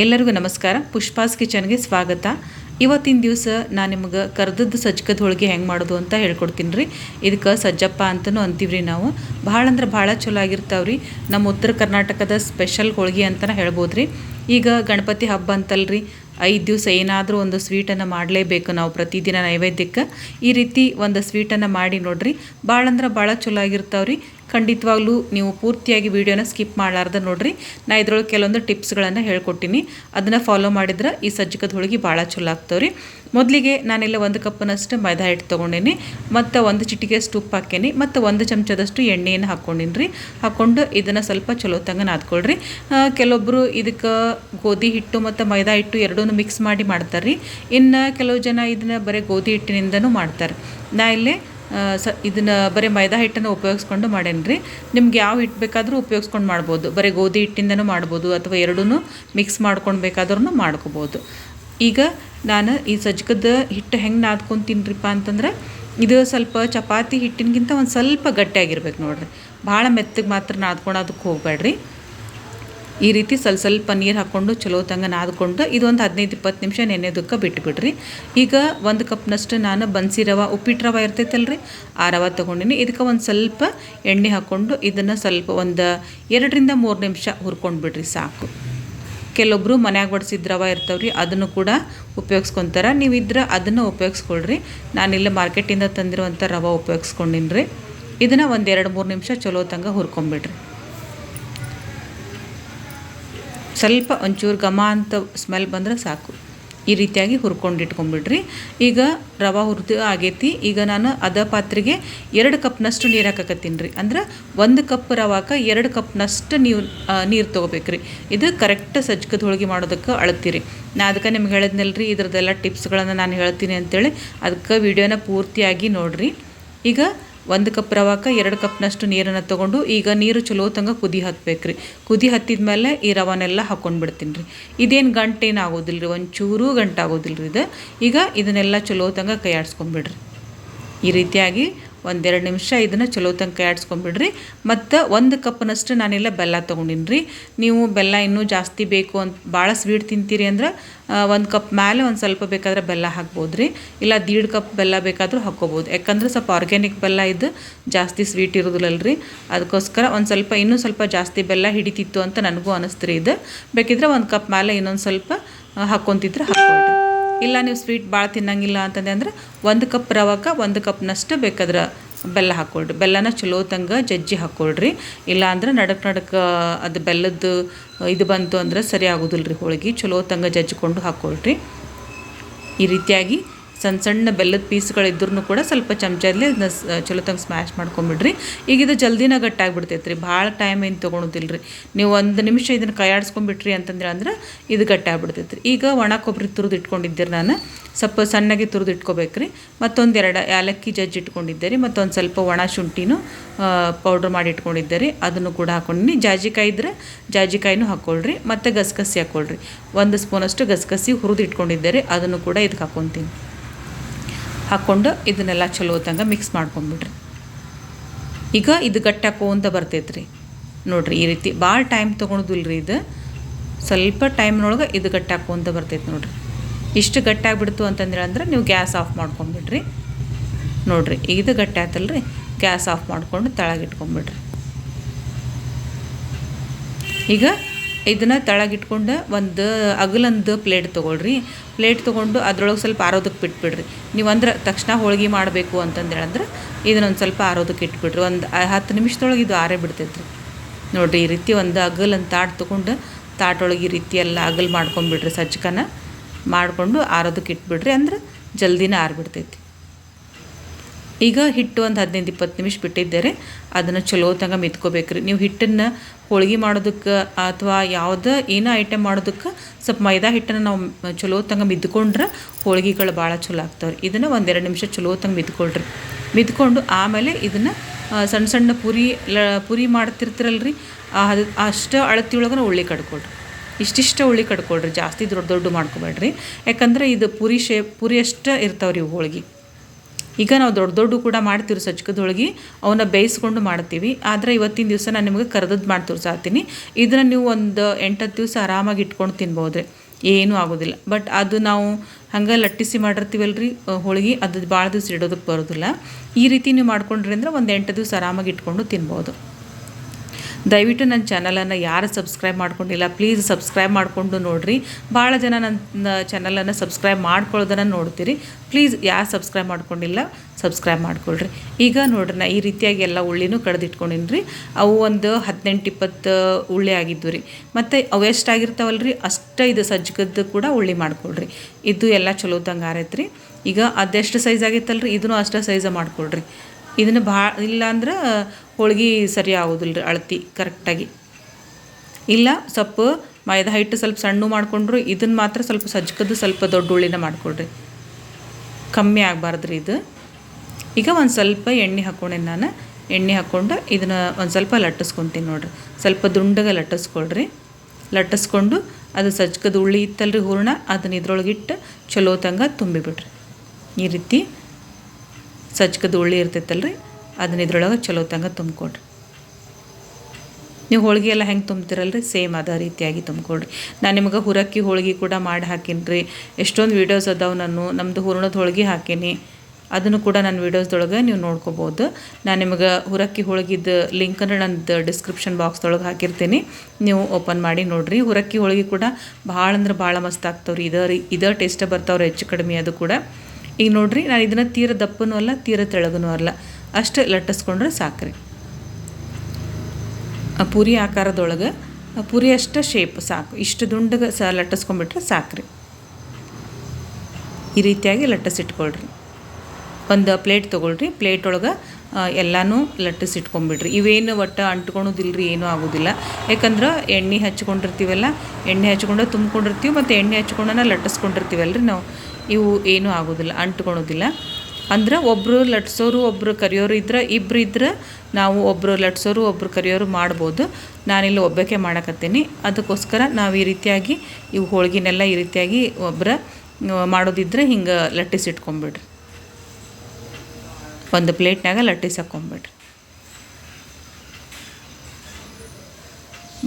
ಎಲ್ಲರಿಗೂ ನಮಸ್ಕಾರ. ಪುಷ್ಪಾಸ್ ಕಿಚನ್ಗೆ ಸ್ವಾಗತ. ಇವತ್ತಿನ ದಿವಸ ನಾನು ನಿಮ್ಗೆ ಕರ್ದದ್ದು ಸಜ್ಜಕದ ಹೋಳಿಗೆ ಹೆಂಗೆ ಮಾಡೋದು ಅಂತ ಹೇಳ್ಕೊಡ್ತೀನಿ ರೀ ಇದಕ್ಕೆ ಸಜ್ಜಪ್ಪ ಅಂತಲೂ ಅಂತೀವಿ ರೀ ನಾವು. ಭಾಳ ಅಂದ್ರೆ ಭಾಳ ಚಲೋ ಆಗಿರ್ತಾವೆ ರೀ ನಮ್ಮ ಉತ್ತರ ಕರ್ನಾಟಕದ ಸ್ಪೆಷಲ್ ಹೋಳಿಗೆ ಅಂತಲೇ ಹೇಳ್ಬೋದು ರೀ ಈಗ ಗಣಪತಿ ಹಬ್ಬ ಅಂತಲ್ರಿ. ಐದು ದಿವಸ ಏನಾದರೂ ಒಂದು ಸ್ವೀಟನ್ನು ಮಾಡಲೇಬೇಕು ನಾವು ಪ್ರತಿದಿನ ನೈವೇದ್ಯಕ್ಕೆ. ಈ ರೀತಿ ಒಂದು ಸ್ವೀಟನ್ನು ಮಾಡಿ ನೋಡ್ರಿ. ಭಾಳ ಅಂದ್ರೆ ಭಾಳ ಚಲೋ ಆಗಿರ್ತಾವೆ ರೀ ಖಂಡಿತವಾಗ್ಲೂ ನೀವು ಪೂರ್ತಿಯಾಗಿ ವೀಡಿಯೋನ ಸ್ಕಿಪ್ ಮಾಡಲಾರ್ದ ನೋಡ್ರಿ. ನಾ ಇದ್ರೊಳಗೆ ಕೆಲವೊಂದು ಟಿಪ್ಸ್ಗಳನ್ನು ಹೇಳ್ಕೊಟ್ಟಿನಿ. ಅದನ್ನು ಫಾಲೋ ಮಾಡಿದ್ರೆ ಈ ಸಜ್ಜಕದ ಹೋಳಿಗೆ ಭಾಳ ಚಲೋ ಆಗ್ತಾವ್ರಿ. ಮೊದಲಿಗೆ ನಾನಿಲ್ಲ ಒಂದು ಕಪ್ಪನಷ್ಟು ಮೈದಾ ಹಿಟ್ಟು ತೊಗೊಂಡೇನಿ, ಮತ್ತು ಒಂದು ಚಿಟಿಗೆ ಸ್ಟೂಪ್ ಹಾಕೇನಿ ಮತ್ತು ಒಂದು ಚಮಚದಷ್ಟು ಎಣ್ಣೆಯನ್ನು ಹಾಕ್ಕೊಂಡಿನಿ ರೀ ಹಾಕ್ಕೊಂಡು ಇದನ್ನು ಸ್ವಲ್ಪ ಚಲೋ ತಂಗ ನಾದ್ಕೊಳ್ರಿ. ಕೆಲವೊಬ್ಬರು ಇದಕ್ಕೆ ಗೋಧಿ ಹಿಟ್ಟು ಮತ್ತು ಮೈದಾ ಹಿಟ್ಟು ಎರಡೂ ಮಿಕ್ಸ್ ಮಾಡಿ ಮಾಡ್ತಾರೆ ರೀ ಇನ್ನು ಕೆಲವು ಜನ ಇದನ್ನು ಬರೀ ಗೋಧಿ ಹಿಟ್ಟಿನಿಂದನೂ ಮಾಡ್ತಾರೆ. ನಾ ಇಲ್ಲೇ ಸ, ಇದನ್ನು ಬರೀ ಮೈದಾ ಹಿಟ್ಟನ್ನು ಉಪಯೋಗಿಸ್ಕೊಂಡು ರೀ ನಿಮ್ಗೆ ಯಾವ ಹಿಟ್ಟು ಬೇಕಾದರೂ ಉಪಯೋಗಿಸ್ಕೊಂಡು ಮಾಡ್ಬೋದು. ಬರೀ ಗೋಧಿ ಹಿಟ್ಟಿಂದನೂ ಮಾಡ್ಬೋದು, ಅಥವಾ ಎರಡೂ ಮಿಕ್ಸ್ ಮಾಡ್ಕೊಂಡು ಬೇಕಾದ್ರೂ ಮಾಡ್ಕೋಬೋದು. ಈಗ ನಾನು ಈ ಸಜ್ಜಕದ ಹಿಟ್ಟು ಹೆಂಗೆ ನಾದ್ಕೊತೀನಿರಿಪ್ಪ ಅಂತಂದ್ರೆ, ಇದು ಸ್ವಲ್ಪ ಚಪಾತಿ ಹಿಟ್ಟಿನಗಿಂತ ಒಂದು ಸ್ವಲ್ಪ ಗಟ್ಟಿಯಾಗಿರ್ಬೇಕು ನೋಡಿರಿ. ಭಾಳ ಮೆತ್ತಗೆ ಮಾತ್ರ ನಾದ್ಕೊಳೋದಕ್ಕೆ ಹೋಗಬೇಡ್ರಿ. ಈ ರೀತಿ ಸ್ವಲ್ಪ ಸ್ವಲ್ಪ ನೀರು ಹಾಕ್ಕೊಂಡು ಚಲೋ ತಂಗ ನಾದ್ಕೊಂಡು ಇದೊಂದು ಹದಿನೈದು ಇಪ್ಪತ್ತು ನಿಮಿಷ ನೆನೆಯೋದಕ್ಕೆ ಬಿಟ್ಬಿಡ್ರಿ. ಈಗ ಒಂದು ಕಪ್ನಷ್ಟು ನಾನು ಬನ್ಸಿ ರವೆ ಉಪ್ಪಿಟ್ಟು ರವೆ ಇರ್ತೈತಲ್ರಿ? ಆ ರವೆ ತೊಗೊಂಡಿನಿ. ಇದಕ್ಕೆ ಒಂದು ಸ್ವಲ್ಪ ಎಣ್ಣೆ ಹಾಕ್ಕೊಂಡು ಇದನ್ನು ಸ್ವಲ್ಪ ಒಂದು ಎರಡರಿಂದ ಮೂರು ನಿಮಿಷ ಹುರ್ಕೊಂಡು ಬಿಡ್ರಿ ಸಾಕು. ಕೆಲವೊಬ್ಬರು ಮನ್ಯಾಗ ಬಡಿಸಿದ ರವೆ ಇರ್ತಾವ್ರಿ, ಅದನ್ನು ಕೂಡ ಉಪಯೋಗಿಸ್ಕೊತಾರೆ. ನೀವು ಇದ್ರೆ ಅದನ್ನು ಉಪಯೋಗಿಸ್ಕೊಳ್ರಿ. ನಾನಿಲ್ಲ ಮಾರ್ಕೆಟಿಂದ ತಂದಿರುವಂಥ ರವೆ ಉಪಯೋಗಿಸ್ಕೊಂಡಿನಿ ರೀ ಇದನ್ನು ಒಂದು ಎರಡು ಮೂರು ನಿಮಿಷ ಚಲೋ ತಂಗ ಹುರ್ಕೊಂಬಿಡ್ರಿ. ಸ್ವಲ್ಪ ಒಂಚೂರು ಘಮ ಅಂತ ಸ್ಮೆಲ್ ಬಂದ್ರೆ ಸಾಕು. ಈ ರೀತಿಯಾಗಿ ಹುರ್ಕೊಂಡು ಇಟ್ಕೊಂಬಿಡ್ರಿ ಈಗ ರವೆ ಹುರಿದು ಆಗೈತಿ. ಈಗ ನಾನು ಅದ ಪಾತ್ರೆಗೆ ಎರಡು ಕಪ್ನಷ್ಟು ನೀರು ಹಾಕಕತ್ತೀನಿ ರೀ. ಅಂದ್ರೆ ಒಂದು ಕಪ್ ರವಾಕ ಎರಡು ಕಪ್ನಷ್ಟು ನೀವು ನೀರು ತೊಗೋಬೇಕ್ರಿ. ಇದು ಕರೆಕ್ಟ್ ಸಜ್ಕದ ಹೋಳಿಗೆ ಮಾಡೋದಕ್ಕೆ ಅಳತ್ತೀರಿ. ನಾ ಅದಕ್ಕೆ ನಿಮ್ಗೆ ಹೇಳಿದ್ನಲ್ರಿ, ಇದ್ರದ್ದೆಲ್ಲ ಟಿಪ್ಸ್ಗಳನ್ನು ನಾನು ಹೇಳ್ತೀನಿ ಅಂತೇಳಿ. ಅದಕ್ಕೆ ವಿಡಿಯೋನ ಪೂರ್ತಿಯಾಗಿ ನೋಡಿರಿ. ಈಗ ಒಂದು ಕಪ್ ರವಾಕ, ಎರಡು ಕಪ್ನಷ್ಟು ನೀರನ್ನು ತೊಗೊಂಡು ಈಗ ನೀರು ಚಲೋ ತಂಗ ಕುದಿ ಹತ್ತಬೇಕು ರೀ ಕುದಿ ಹತ್ತಿದ ಮೇಲೆ ಈ ರವನೆಲ್ಲ ಹಾಕ್ಕೊಂಡು ಬಿಡ್ತೀನಿ ರೀ ಇದೇನು ಗಂಟೇನು ಆಗೋದಿಲ್ಲ ರೀ ಒಂಚೂರು ಗಂಟೆ ಆಗೋದಿಲ್ಲ ರೀ ಇದು. ಈಗ ಇದನ್ನೆಲ್ಲ ಚಲೋ ತಂಗ ಕೈ ಈ ರೀತಿಯಾಗಿ ಒಂದೆರಡು ನಿಮಿಷ ಇದನ್ನು ಚಲೋ ತನಕ ಆಡಿಸ್ಕೊಂಬಿಡ್ರಿ. ಮತ್ತು ಒಂದು ಕಪ್ನಷ್ಟು ನಾನೆಲ್ಲ ಬೆಲ್ಲ ತೊಗೊಂಡಿನಿ ರೀ ನೀವು ಬೆಲ್ಲ ಇನ್ನೂ ಜಾಸ್ತಿ ಬೇಕು ಅಂತ ಭಾಳ ಸ್ವೀಟ್ ತಿಂತೀರಿ ಅಂದ್ರೆ ಒಂದು ಕಪ್ ಮೇಲೆ ಒಂದು ಸ್ವಲ್ಪ ಬೇಕಾದ್ರೆ ಬೆಲ್ಲ ಹಾಕ್ಬೋದು ರೀ ಇಲ್ಲ ದೀಡ್ ಕಪ್ ಬೆಲ್ಲ ಬೇಕಾದರೂ ಹಾಕ್ಕೋಬೋದು. ಯಾಕಂದ್ರೆ ಸ್ವಲ್ಪ ಆರ್ಗ್ಯಾನಿಕ್ ಬೆಲ್ಲ ಇದು ಜಾಸ್ತಿ ಸ್ವೀಟ್ ಇರೋದಿಲ್ಲಲ್ರಿ. ಅದಕ್ಕೋಸ್ಕರ ಒಂದು ಸ್ವಲ್ಪ ಇನ್ನೂ ಸ್ವಲ್ಪ ಜಾಸ್ತಿ ಬೆಲ್ಲ ಹಿಡಿತಿತ್ತು ಅಂತ ನನಗೂ ಅನಿಸ್ತು ರೀ ಇದು. ಬೇಕಿದ್ರೆ ಒಂದು ಕಪ್ ಮೇಲೆ ಇನ್ನೊಂದು ಸ್ವಲ್ಪ ಹಾಕ್ಕೊತಿದ್ರೆ ಹಾಕ್ಕೊಳ್ರಿ. ಇಲ್ಲ ನೀವು ಸ್ವೀಟ್ ಭಾಳ ತಿನ್ನಂಗಿಲ್ಲ ಅಂತಂದೆ ಅಂದ್ರೆ ಒಂದು ಕಪ್ ರವಕ್ಕೆ, ಒಂದು ಕಪ್ನಷ್ಟು ಬೇಕಾದ್ರೆ ಬೆಲ್ಲ ಹಾಕ್ಕೊಳ್ರಿ ಬೆಲ್ಲನ ಚಲೋ ತಂಗ ಜಜ್ಜಿ ಹಾಕ್ಕೊಳ್ರಿ ಇಲ್ಲ ಅಂದ್ರೆ ನಡಕ್ ನಡಕ್ಕೆ ಅದು ಬೆಲ್ಲದ್ದು ಇದು ಬಂತು ಅಂದ್ರೆ ಸರಿ ಆಗೋದಿಲ್ಲ ರೀ ಹೋಳಿಗೆ ಚಲೋ ತಂಗ ಜಜ್ಜಿಕೊಂಡು ಹಾಕ್ಕೊಳ್ರಿ ಈ ರೀತಿಯಾಗಿ ಸಣ್ಣ ಸಣ್ಣ ಬೆಲ್ಲದ ಪೀಸ್ಗಳಿದ್ರೂ ಕೂಡ ಸ್ವಲ್ಪ ಚಮಚದಲ್ಲಿ ಅದನ್ನ ಸ್- ಚಲೋ ತಂಗ ಸ್ಮ್ಯಾಶ್ ಮಾಡ್ಕೊಂಬಿಡ್ರಿ. ಈಗ ಇದು ಜಲ್ದಿನ ಗಟ್ಟಾಗ್ಬಿಡ್ತೈತೆ ರೀ ಭಾಳ ಟೈಮ್ ಏನು ತೊಗೊಳೋದಿಲ್ಲ ರೀ ನೀವು ಒಂದು ನಿಮಿಷ ಇದನ್ನು ಕೈಯಾಡಿಸ್ಕೊಂಬಿಟ್ರಿ ಅಂತಂದ್ರೆ ಅಂದ್ರೆ ಇದು ಗಟ್ಟಾಗ್ಬಿಡ್ತೈತೆ ರೀ ಈಗ ಒಣ ಕೊಬ್ಬರಿ ತುರಿದು ಇಟ್ಕೊಂಡಿದ್ದೀರಿ ನಾನು. ಸ್ವಲ್ಪ ಸಣ್ಣಗೆ ತುರಿದು ಇಟ್ಕೋಬೇಕು ರೀ ಮತ್ತೊಂದು ಎರಡು ಏಲಕ್ಕಿ ಜಜ್ಜಿ ಇಟ್ಕೊಂಡಿದ್ದೆ ರೀ. ಮತ್ತೊಂದು ಸ್ವಲ್ಪ ಒಣ ಶುಂಠಿನೂ ಪೌಡ್ರ್ ಮಾಡಿ ಇಟ್ಕೊಂಡಿದ್ದೆ ರೀ. ಅದನ್ನು ಕೂಡ ಹಾಕೊಂಡಿನಿ. ಜಾಜಿಕಾಯಿ ಇದ್ರೆ ಜಾಜಿಕಾಯಿನೂ ಹಾಕ್ಕೊಳ್ರಿ ಮತ್ತು ಗಸಗಸಿ ಹಾಕ್ಕೊಳ್ರಿ ಒಂದು ಸ್ಪೂನಷ್ಟು ಗಸಗಸಿ ಹುರಿದು ಇಟ್ಕೊಂಡಿದ್ದೆ ರೀ. ಅದನ್ನು ಕೂಡ ಇದಕ್ಕೆ ಹಾಕ್ಕೊತೀನಿ ಹಾಕ್ಕೊಂಡು ಇದನ್ನೆಲ್ಲ ಚಲೋ ತಂಗ ಮಿಕ್ಸ್ ಮಾಡ್ಕೊಂಬಿಡ್ರಿ. ಈಗ ಇದು ಗಟ್ಟಾಕೋಂತ ಬರ್ತೈತೆ ರೀ ನೋಡ್ರಿ ಈ ರೀತಿ ಭಾಳ ಟೈಮ್ ತೊಗೊಳೋದಿಲ್ಲ ರೀ ಇದು. ಸ್ವಲ್ಪ ಟೈಮ್ನೊಳಗೆ ಇದು ಗಟ್ಟಾಕೋಂತ ಬರ್ತೈತೆ ನೋಡಿರಿ. ಇಷ್ಟು ಗಟ್ಟಾಗ್ಬಿಡ್ತು ಅಂತಂದ್ರೆ ಅಂದ್ರೆ ನೀವು ಗ್ಯಾಸ್ ಆಫ್ ಮಾಡ್ಕೊಂಬಿಡ್ರಿ. ನೋಡಿರಿ ಇದು ಗಟ್ಟಿ ಆಯ್ತಲ್ಲ ರೀ ಗ್ಯಾಸ್ ಆಫ್ ಮಾಡ್ಕೊಂಡು ತಳಗಿಟ್ಕೊಂಬಿಡ್ರಿ ಈಗ ಇದನ್ನು ತಳಗಿಟ್ಕೊಂಡು ಒಂದು ಅಗಲೊಂದು ಪ್ಲೇಟ್ ತೊಗೊಳ್ರಿ. ಪ್ಲೇಟ್ ತೊಗೊಂಡು ಅದ್ರೊಳಗೆ ಸ್ವಲ್ಪ ಆರೋದಕ್ಕೆ ಬಿಟ್ಬಿಡ್ರಿ. ನೀವು ಅಂದ್ರೆ ತಕ್ಷಣ ಹೋಳಿಗೆ ಮಾಡಬೇಕು ಅಂತಂದೇಳಂದ್ರೆ ಇದನ್ನ ಇದನ್ನೊಂದು ಸ್ವಲ್ಪ ಆರೋದಕ್ಕೆ ಇಟ್ಬಿಡ್ರಿ. ಒಂದು ಹತ್ತು ನಿಮಿಷದೊಳಗೆ ಇದು ಆರೇ ಬಿಡ್ತೈತೆ ರೀ ನೋಡಿರಿ ಈ ರೀತಿ ಒಂದು ಅಗಲ್ ಅಂತ ತಾಟ್ ತೊಗೊಂಡು ತಾಟೊಳಗೆ ಈ ರೀತಿ ಎಲ್ಲ ಅಗಲ್ ಮಾಡ್ಕೊಂಬಿಡ್ರಿ ಸಜ್ಜಕನ ಮಾಡಿಕೊಂಡು ಆರೋದಕ್ಕೆ ಇಟ್ಬಿಡ್ರಿ ಅಂದ್ರೆ ಜಲ್ದಿನೇ ಆರಿಬಿಡ್ತೈತಿ. ಈಗ ಹಿಟ್ಟು ಒಂದು ಹದಿನೈದು, ಇಪ್ಪತ್ತು ನಿಮಿಷ ಬಿಟ್ಟಿದ್ದಾರೆ ಅದನ್ನು ಚಲೋ ತಂಗ ಮಿತ್ಕೋಬೇಕ್ರಿ. ನೀವು ಹಿಟ್ಟನ್ನು ಹೋಳಿಗೆ ಮಾಡೋದಕ್ಕೆ ಅಥವಾ ಯಾವುದೇ ಏನೋ ಐಟಮ್ ಮಾಡೋದಕ್ಕೆ ಸ್ವಲ್ಪ ಮೈದಾ ಹಿಟ್ಟನ್ನು ನಾವು ಚಲೋ ತಂಗ ಮಿದ್ಕೊಂಡ್ರೆ ಹೋಳಿಗೆಗಳು ಭಾಳ ಚಲೋ ಆಗ್ತಾವೆ ಇದನ್ನು ಒಂದೆರಡು ನಿಮಿಷ ಚಲೋ ತಂಗ ಮಿದ್ಕೊಳ್ರಿ ಮಿದ್ಕೊಂಡು ಆಮೇಲೆ ಇದನ್ನು ಸಣ್ಣ ಸಣ್ಣ ಪುರಿ ಲ, ಪುರಿ ಮಾಡ್ತಿರ್ತೀರಲ್ರಿ ಅದು, ಅಷ್ಟು ಅಳತಿಯೊಳಗನ ಉಳ್ಳಿ ಕಡ್ಕೊಳ್ರಿ. ಇಷ್ಟಿಷ್ಟು ಉಳ್ಳಿ ಕಡ್ಕೊಳ್ರಿ, ಜಾಸ್ತಿ ದೊಡ್ಡ ದೊಡ್ಡ ಮಾಡ್ಕೊಬೇಡ್ರಿ. ಯಾಕಂದ್ರೆ ಇದು ಪುರಿ ಶೇಪ್ ಪುರಿ ಅಷ್ಟೇ ಇರ್ತಾವ್ರಿ ಹೋಳ್ಗೆ. ಈಗ ನಾವು ದೊಡ್ಡ ದೊಡ್ಡ ಕೂಡ ಮಾಡ್ತೀವಿ ಹೋಳ್ಗೆ ಅವನ್ನ ಬೇಯಿಸ್ಕೊಂಡು ಮಾಡ್ತೀವಿ. ಆದರೆ ಇವತ್ತಿನ ದಿವಸ ನಾನು ನಿಮಗೆ ಕರೆದದ್ದು ಮಾಡಿ ತೋರಿಸಾತೀನಿ ಇದನ್ನು ನೀವು ಒಂದು ಎಂಟತ್ತು ದಿವಸ ಆರಾಮಾಗಿ ಇಟ್ಕೊಂಡು ತಿನ್ಬೋದು ಏನೂ ಆಗೋದಿಲ್ಲ. ಬಟ್ ಅದು ನಾವು ಹಂಗೆ ಲಟ್ಟಿಸಿ ಮಾಡಿರ್ತೀವಲ್ಲ ರೀ ಹೋಳಿಗೆ, ಅದು ಭಾಳ ದಿವಸ ಇಡೋದಕ್ಕೆ ಬರೋದಿಲ್ಲ. ಈ ರೀತಿ ನೀವು ಮಾಡ್ಕೊಂಡ್ರಿ ಅಂದ್ರೆ ಒಂದು ಎಂಟು ದಿವಸ ಆರಾಮಾಗಿ ಇಟ್ಕೊಂಡು ತಿನ್ಬೋದು. ದಯವಿಟ್ಟು ನನ್ನ ಚಾನಲನ್ನು ಯಾರು ಸಬ್ಸ್ಕ್ರೈಬ್ ಮಾಡ್ಕೊಂಡಿಲ್ಲ ಪ್ಲೀಸ್ ಸಬ್ಸ್ಕ್ರೈಬ್ ಮಾಡಿಕೊಂಡು ನೋಡಿರಿ. ಭಾಳ ಜನ ನನ್ನ ಚಾನಲನ್ನು ಸಬ್ಸ್ಕ್ರೈಬ್ ಮಾಡ್ಕೊಳ್ಳೋದನ್ನು ನೋಡ್ತೀರಿ. ಪ್ಲೀಸ್ ಯಾರು ಸಬ್ಸ್ಕ್ರೈಬ್ ಮಾಡ್ಕೊಂಡಿಲ್ಲ, ಸಬ್ಸ್ಕ್ರೈಬ್ ಮಾಡ್ಕೊಳ್ರಿ. ಈಗ ನೋಡ್ರಿ, ನಾ ಈ ರೀತಿಯಾಗಿ ಎಲ್ಲ ಉಳ್ಳಿನೂ ಕಡ್ದಿಟ್ಕೊಂಡಿನಿ ಅವು ಒಂದು ಹದಿನೆಂಟು ಇಪ್ಪತ್ತು ಉಳ್ಳಿ ಆಗಿದ್ದು ರೀ ಮತ್ತು ಅವು ಎಷ್ಟಾಗಿರ್ತಾವಲ್ಲ ರೀ ಅಷ್ಟು ಇದು ಸಜ್ಜಗದ್ದು ಕೂಡ ಉಳ್ಳಿ ಮಾಡ್ಕೊಳ್ರಿ. ಇದು ಎಲ್ಲ ಚಲೋದಂಗೆ ಆರೈತೆ ರೀ ಈಗ ಅದೆಷ್ಟು ಸೈಜ್ ಆಗಿತ್ತಲ್ಲ ರೀ ಇದನ್ನು ಅಷ್ಟೇ ಸೈಜ ಮಾಡ್ಕೊಳ್ರಿ. ಇದನ್ನು ಭಾಳ ಇಲ್ಲ ಅಂದ್ರೆ ಹೋಳ್ಗೆ ಸರಿ ಆಗೋದಿಲ್ಲ ರೀ ಅಳತಿ ಕರೆಕ್ಟಾಗಿ. ಇಲ್ಲ ಸ್ವಲ್ಪ ಮೈದಾ ಹಿಟ್ಟು ಸ್ವಲ್ಪ ಸಣ್ಣ ಮಾಡಿಕೊಂಡ್ರು ಇದನ್ನು ಮಾತ್ರ ಸ್ವಲ್ಪ ಸಜ್ಕದ್ದು ಸ್ವಲ್ಪ ದೊಡ್ಡ ಉಳ್ಳಿನ ಮಾಡ್ಕೊಳ್ರಿ. ಕಮ್ಮಿ ಆಗಬಾರ್ದು ರೀ ಇದು. ಈಗ ಒಂದು ಸ್ವಲ್ಪ ಎಣ್ಣೆ ಹಾಕ್ಕೊಂಡೇನೆ ನಾನು. ಎಣ್ಣೆ ಹಾಕ್ಕೊಂಡು ಇದನ್ನು ಒಂದು ಸ್ವಲ್ಪ ಲಟ್ಟಿಸ್ಕೊತೀನಿ ನೋಡ್ರಿ. ಸ್ವಲ್ಪ ದುಂಡಗೆ ಲಟ್ಟಿಸ್ಕೊಳ್ರಿ. ಲಟ್ಟಿಸ್ಕೊಂಡು ಅದು ಸಜ್ಕದ ಉಳ್ಳಿ ಇತ್ತಲ್ರಿ ಹೂರ್ಣ, ಅದನ್ನ ಇದ್ರೊಳಗಿಟ್ಟು ಚಲೋ ತಂಗ ತುಂಬಿಬಿಡ್ರಿ. ಈ ರೀತಿ ಸಜ್ಕದ ಉಳ್ಳಿ ಇರ್ತೈತಲ್ರಿ. ಅದನ್ನ ಇದ್ರೊಳಗೆ ಚಲೋ ತಂಗ ತುಂಬಿಕೊಡ್ರಿ. ನೀವು ಹೋಳಿಗೆ ಎಲ್ಲ ಹೆಂಗೆ ತುಂಬ್ತಿರಲ್ರಿ? ಸೇಮ್ ಅದೇ ರೀತಿಯಾಗಿ ತುಂಬಿಕೊಡ್ರಿ. ನಾನು ನಿಮಗೆ ಹುರಕ್ಕಿ ಹೋಳಿಗೆ ಕೂಡ ಮಾಡಿ ಹಾಕೀನಿ ರೀ ಎಷ್ಟೊಂದು ವೀಡಿಯೋಸ್ ಅದಾವೆ ನಾನು. ನಮ್ಮದು ಹೂರ್ಣದ ಹೋಳಿಗೆ ಹಾಕೀನಿ. ಅದನ್ನು ಕೂಡ ನನ್ನ ವೀಡಿಯೋಸ್ದೊಳಗೆ ನೀವು ನೋಡ್ಕೋಬೋದು. ನಾನು ನಿಮಗೆ ಹುರಕ್ಕಿ ಹೋಳ್ಗಿದ್ದು ಲಿಂಕನ್ನು ನಂದು ಡಿಸ್ಕ್ರಿಪ್ಷನ್ ಬಾಕ್ಸ್ದೊಳಗೆ ಹಾಕಿರ್ತೀನಿ. ನೀವು ಓಪನ್ ಮಾಡಿ ನೋಡಿರಿ. ಹುರಕ್ಕಿ ಹೋಳಿಗೆ ಕೂಡ ಭಾಳ ಅಂದ್ರೆ ಭಾಳ ಮಸ್ತ್ ಆಗ್ತಾವ್ರಿ. ಇದೇ ರೀ, ಇದೇ ಟೇಸ್ಟೇ ಬರ್ತಾವ್ರಿ ಹೆಚ್ಚು ಕಡಿಮೆ ಅದು ಕೂಡ. ಈಗ ನೋಡಿರಿ, ನಾನು ಇದನ್ನು ತೀರ ದಪ್ಪನೂ ಅಲ್ಲ, ತೀರ ತೆಳಗನೂ ಅಲ್ಲ. ಅಷ್ಟು ಲಟ್ಟಿಸ್ಕೊಂಡ್ರೆ ಸಾಕ್ರಿ. ಆ ಪೂರಿ ಆಕಾರದೊಳಗೆ ಪೂರಿ ಅಷ್ಟು ಶೇಪ್ ಸಾಕು. ಇಷ್ಟು ದುಂಡಗೆ ಸ ಲಟ್ಟಿಸ್ಕೊಂಡ್ಬಿಟ್ರೆ ಸಾಕ್ರಿ. ಈ ರೀತಿಯಾಗಿ ಲಟ್ಟಿಸಿಟ್ಕೊಳ್ರಿ. ಒಂದು ಪ್ಲೇಟ್ ತೊಗೊಳ್ರಿ. ಪ್ಲೇಟ್ ಒಳಗೆ ಎಲ್ಲನೂ ಲಟ್ಟಿಸಿಟ್ಕೊಂಡ್ಬಿಡ್ರಿ. ಇವೇನು ಒಟ್ಟು ಅಂಟ್ಕೊಳೋದಿಲ್ಲರಿ ಏನೂ ಆಗೋದಿಲ್ಲ. ಯಾಕಂದ್ರೆ ಎಣ್ಣೆ ಹಚ್ಕೊಂಡಿರ್ತೀವಲ್ಲ, ಎಣ್ಣೆ ಹಚ್ಕೊಂಡು ತುಂಬ್ಕೊಂಡಿರ್ತೀವಿ, ಮತ್ತು ಎಣ್ಣೆ ಹಚ್ಕೊಂಡನ ರೀ ನಾವು. ಇವು ಏನೂ ಆಗೋದಿಲ್ಲ, ಅಂಟ್ಕೊಳೋದಿಲ್ಲ. ಅಂದ್ರೆ ಒಬ್ಬರು ಲಟ್ಸೋರು ಒಬ್ಬರು ಕರಿಯೋರು ಇದ್ರೆ ಇಬ್ಬರು ಇದ್ರೆ ನಾವು ಒಬ್ಬರು ಲಟ್ಸೋರು ಒಬ್ಬರು ಕರಿಯೋರು ಮಾಡ್ಬೋದು. ನಾನಿಲ್ಲಿ ಒಬ್ಬಕ್ಕೆ ಮಾಡಕತ್ತೀನಿ. ಅದಕ್ಕೋಸ್ಕರ ನಾವು ಈ ರೀತಿಯಾಗಿ ಇವು ಹೋಳ್ಗಿನೆಲ್ಲ ಈ ರೀತಿಯಾಗಿ ಒಬ್ಬರ ಮಾಡೋದಿದ್ರೆ ಹಿಂಗೆ ಲಟ್ಟಿಸಿಟ್ಕೊಂಬಿಡ್ರಿ ಒಂದು ಪ್ಲೇಟ್ನಾಗ ಲಟ್ಟಿಸಿ ಹಾಕ್ಕೊಂಬಿಡ್ರಿ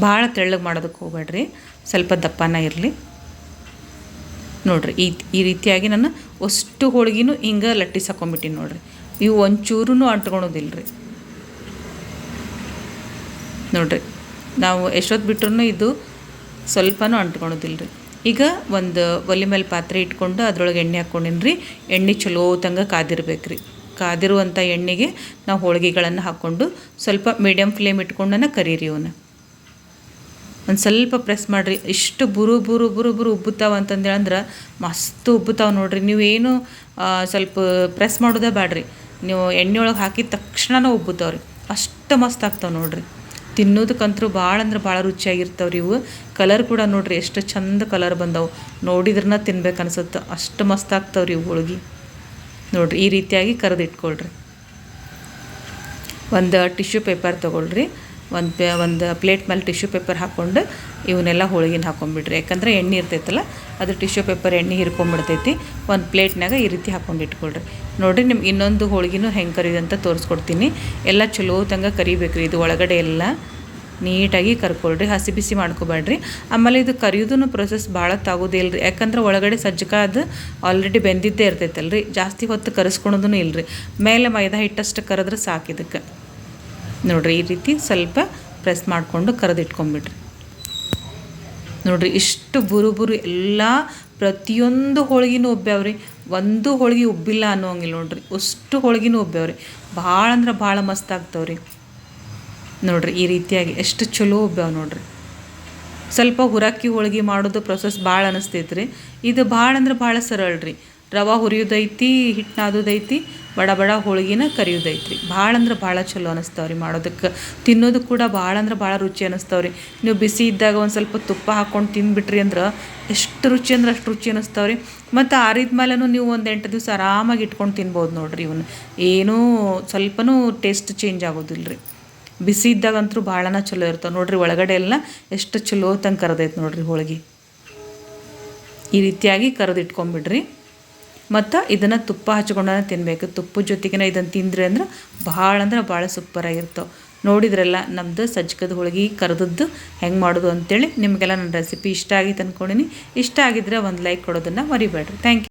ಭಾಳ ತೆಳ್ಳಗೆ ಮಾಡೋದಕ್ಕೆ ಹೋಗ್ಬೇಡ್ರಿ. ಸ್ವಲ್ಪ ದಪ್ಪನ ಇರಲಿ. ನೋಡಿರಿ, ಈ ಈ ರೀತಿಯಾಗಿ ನಾನು ಅಷ್ಟು ಹೋಳ್ಗಿನೂ ಹಿಂಗೆ ಲಟ್ಟಿಸಿ ಹಾಕೊಂಬಿಟ್ಟಿನಿ ನೋಡಿರಿ. ಇವು ಒಂಚೂರೂ ಅಂಟ್ಕೊಳೋದಿಲ್ಲ ರೀ ನೋಡಿರಿ, ನಾವು ಎಷ್ಟೊತ್ತು ಬಿಟ್ರೂ ಇದು ಸ್ವಲ್ಪನೂ ಅಂಟ್ಕೊಳೋದಿಲ್ಲ ರೀ ಈಗ ಒಂದು ಒಲೆ ಮೇಲೆ ಪಾತ್ರೆ ಇಟ್ಕೊಂಡು ಅದ್ರೊಳಗೆ ಎಣ್ಣೆ ಹಾಕ್ಕೊಂಡಿನಿ ರೀ ಎಣ್ಣೆ ಚಲೋ ತಂಗ ಕಾದಿರ್ಬೇಕು ರೀ ಕಾದಿರುವಂಥ ಎಣ್ಣೆಗೆ ನಾವು ಹೋಳಿಗೆಗಳನ್ನು ಹಾಕ್ಕೊಂಡು ಸ್ವಲ್ಪ ಮೀಡಿಯಮ್ ಫ್ಲೇಮ್ ಇಟ್ಕೊಂಡನ ಕರೀರಿ ಇವನ್ನ ಒಂದು ಸ್ವಲ್ಪ ಪ್ರೆಸ್ ಮಾಡಿರಿ. ಇಷ್ಟು ಬುರು ಬುರು ಬುರು ಬುರು ಉಬ್ಬುತ್ತಾವ ಅಂತಂದೇಳಿ ಅಂದ್ರೆ ಮಸ್ತ್ ಉಬ್ಬುತ್ತಾವ ನೋಡಿರಿ. ನೀವೇನು ಸ್ವಲ್ಪ ಪ್ರೆಸ್ ಮಾಡೋದೇ ಬೇಡ್ರಿ ನೀವು ಎಣ್ಣೆ ಒಳಗೆ ಹಾಕಿದ ತಕ್ಷಣನೇ ಉಬ್ಬುತ್ತಾವ್ರಿ. ಅಷ್ಟು ಮಸ್ತ್ ಆಗ್ತಾವೆ ನೋಡಿರಿ. ತಿನ್ನೋದಕ್ಕಂತೂ ಭಾಳ ಅಂದ್ರೆ ಭಾಳ ರುಚಿಯಾಗಿರ್ತಾವ್ರಿ ಇವು. ಕಲರ್ ಕೂಡ ನೋಡಿರಿ ಎಷ್ಟು ಚಂದ ಕಲರ್ ಬಂದವು. ನೋಡಿದ್ರನ್ನ ತಿನ್ಬೇಕು ಅನ್ಸುತ್ತೆ. ಅಷ್ಟು ಮಸ್ತ್ ಆಗ್ತಾವ್ರಿ ಇವು ಹೋಳ್ಗೆ. ನೋಡಿರಿ, ಈ ರೀತಿಯಾಗಿ ಕರೆದಿಟ್ಕೊಳ್ರಿ ಒಂದು ಟಿಶ್ಯೂ ಪೇಪರ್ ತೊಗೊಳ್ರಿ. ಒಂದು ಪೇ ಒಂದು ಪ್ಲೇಟ್ ಮೇಲೆ ಟಿಶ್ಯೂ ಪೇಪರ್ ಹಾಕ್ಕೊಂಡು ಇವನ್ನೆಲ್ಲ ಹೋಳಿಗೆನ ಹಾಕೊಂಡ್ಬಿಡ್ರಿ ಯಾಕಂದ್ರೆ ಎಣ್ಣೆ ಇರ್ತೈತಲ್ಲ, ಅದು ಟಿಶ್ಯೂ ಪೇಪರ್ ಎಣ್ಣೆ ಹಿರ್ಕೊಂಬಿಡ್ತೈತಿ. ಒಂದು ಪ್ಲೇಟ್ನಾಗ ಈ ರೀತಿ ಹಾಕೊಂಡು ಇಟ್ಕೊಳ್ರಿ ನೋಡಿರಿ ನಿಮ್ಗೆ ಇನ್ನೊಂದು ಹೋಳಿಗೆನೂ ಹೆಂಗೆ ಕರಿಯೋದು ಅಂತ ತೋರಿಸ್ಕೊಡ್ತೀನಿ. ಎಲ್ಲ ಚಲೋ ತಂಗ ಕರಿಬೇಕು ರೀ ಇದು ಒಳಗಡೆ ಎಲ್ಲ ನೀಟಾಗಿ ಕರ್ಕೊಳ್ರಿ. ಹಸಿ ಬಿಸಿ ಮಾಡ್ಕೋಬೇಡ್ರಿ ಆಮೇಲೆ ಇದು ಕರಿಯೋದೂ ಪ್ರೊಸೆಸ್ ಭಾಳ ತಾಗೋದಿಲ್ಲ ರೀ ಯಾಕಂದ್ರೆ ಒಳಗಡೆ ಸಜ್ಜಕ ಅದು ಆಲ್ರೆಡಿ ಬೆಂದಿದ್ದೇ ಇರ್ತೈತಲ್ಲ ರೀ ಜಾಸ್ತಿ ಹೊತ್ತು ಕರೆಸ್ಕೊಳೋದೂ ಇಲ್ಲ ರೀ ಮೇಲೆ ಮೈದಾ ಹಿಟ್ಟಷ್ಟು ಕರೆದ್ರೆ ಸಾಕು ಇದಕ್ಕೆ. ನೋಡಿರಿ, ಈ ರೀತಿ ಸ್ವಲ್ಪ ಪ್ರೆಸ್ ಮಾಡಿಕೊಂಡು ಕರೆದಿಟ್ಕೊಂಬಿಡ್ರಿ. ನೋಡಿರಿ, ಇಷ್ಟು ಬುರುಬುರು ಬುರು ಎಲ್ಲ ಪ್ರತಿಯೊಂದು ಹೋಳಿಗೆನೂ ಉಬ್ಬ್ಯಾವ್ರಿ. ಒಂದು ಹೋಳಿಗೆ ಉಬ್ಬಿಲ್ಲ ಅನ್ನೋಂಗಿಲ್ಲ ನೋಡ್ರಿ, ಅಷ್ಟು ಹೋಳಿಗೆನೂ ಒಬ್ಬ್ಯಾವ್ರಿ ಭಾಳ ಅಂದ್ರೆ ಭಾಳ ಮಸ್ತ್ ಆಗ್ತಾವ್ರಿ. ನೋಡ್ರಿ, ಈ ರೀತಿಯಾಗಿ ಎಷ್ಟು ಚಲೋ ಒಬ್ಬ್ಯಾವ ನೋಡ್ರಿ. ಸ್ವಲ್ಪ ಹುರಕ್ಕಿ ಹೋಳಿಗೆ ಮಾಡೋದು ಪ್ರೊಸೆಸ್ ಭಾಳ ಅನಿಸ್ತೈತೆ ರೀ ಇದು ಭಾಳ ಅಂದ್ರೆ ಭಾಳ ಸರಳ ರೀ. ರವೆ ಹುರಿಯೋದೈತಿ ಹಿಟ್ಟು ನಾದೋದೈತಿ, ಬಡ ಬಡ ಹೋಳಿಗೆನ ಕರಿಯೋದೈತಿ ಭಾಳ ಅಂದ್ರೆ ಭಾಳ ಚಲೋ ಅನಿಸ್ತಾವೆ ರೀ ಮಾಡೋದಕ್ಕೆ. ತಿನ್ನೋದು ಕೂಡ ಭಾಳ ಅಂದ್ರೆ ಭಾಳ ರುಚಿ ಅನಿಸ್ತಾವೆ ರೀ ನೀವು ಬಿಸಿ ಇದ್ದಾಗ ಒಂದು ಸ್ವಲ್ಪ ತುಪ್ಪ ಹಾಕ್ಕೊಂಡು ತಿಂದುಬಿಟ್ರಿ ಅಂದ್ರೆ ಎಷ್ಟು ರುಚಿ ಅಂದ್ರೆ ಅಷ್ಟು ರುಚಿ ಅನಿಸ್ತಾವೆ ರೀ ಮತ್ತು ಆರಿದ ಮೇಲೂ ನೀವು ಒಂದು ಎಂಟು ದಿವಸ ಆರಾಮಾಗಿ ಇಟ್ಕೊಂಡು ತಿನ್ಬೋದು ನೋಡಿರಿ ಇವನು. ಏನೂ ಸ್ವಲ್ಪನೂ ಟೇಸ್ಟ್ ಚೇಂಜ್ ಆಗೋದಿಲ್ಲ ರೀ ಬಿಸಿ ಇದ್ದಾಗಂತೂ ಭಾಳನ ಚಲೋ ಇರ್ತಾವೆ. ನೋಡಿರಿ ಒಳಗಡೆ ಎಲ್ಲ ಎಷ್ಟು ಚಲೋ ತಂಗೆ ಕರೆದೈತೆ ನೋಡಿರಿ ಹೋಳಿಗೆ. ಈ ರೀತಿಯಾಗಿ ಕರೆದಿಟ್ಕೊಂಬಿಡ್ರಿ. ಮತ್ತು ಇದನ್ನು ತುಪ್ಪ ಹಚ್ಕೊಂಡು ತಿನ್ನಬೇಕು ತುಪ್ಪದ ಜೊತೆಗೆ ಇದನ್ನು ತಿಂದರೆ ಅಂದ್ರೆ ಭಾಳ ಅಂದ್ರೆ ಭಾಳ ಸೂಪರಾಗಿರ್ತವೆ ನೋಡಿದ್ರಲ್ಲ ನಮ್ಮದು ಸಜ್ಜಕದ ಹೋಳಿಗೆ ಕರೆದದ್ದು ಹೆಂಗೆ ಮಾಡೋದು ಅಂತೇಳಿ ನಿಮಗೆಲ್ಲ ನನ್ನ ರೆಸಿಪಿ ಇಷ್ಟ ಆಗಿತ್ತು ಅಂದ್ಕೊಂಡಿನಿ ಇಷ್ಟ ಆಗಿದ್ರೆ ಒಂದು ಲೈಕ್ ಕೊಡೋದನ್ನು ಮರಿಬೇಡ್ರಿ. Thank you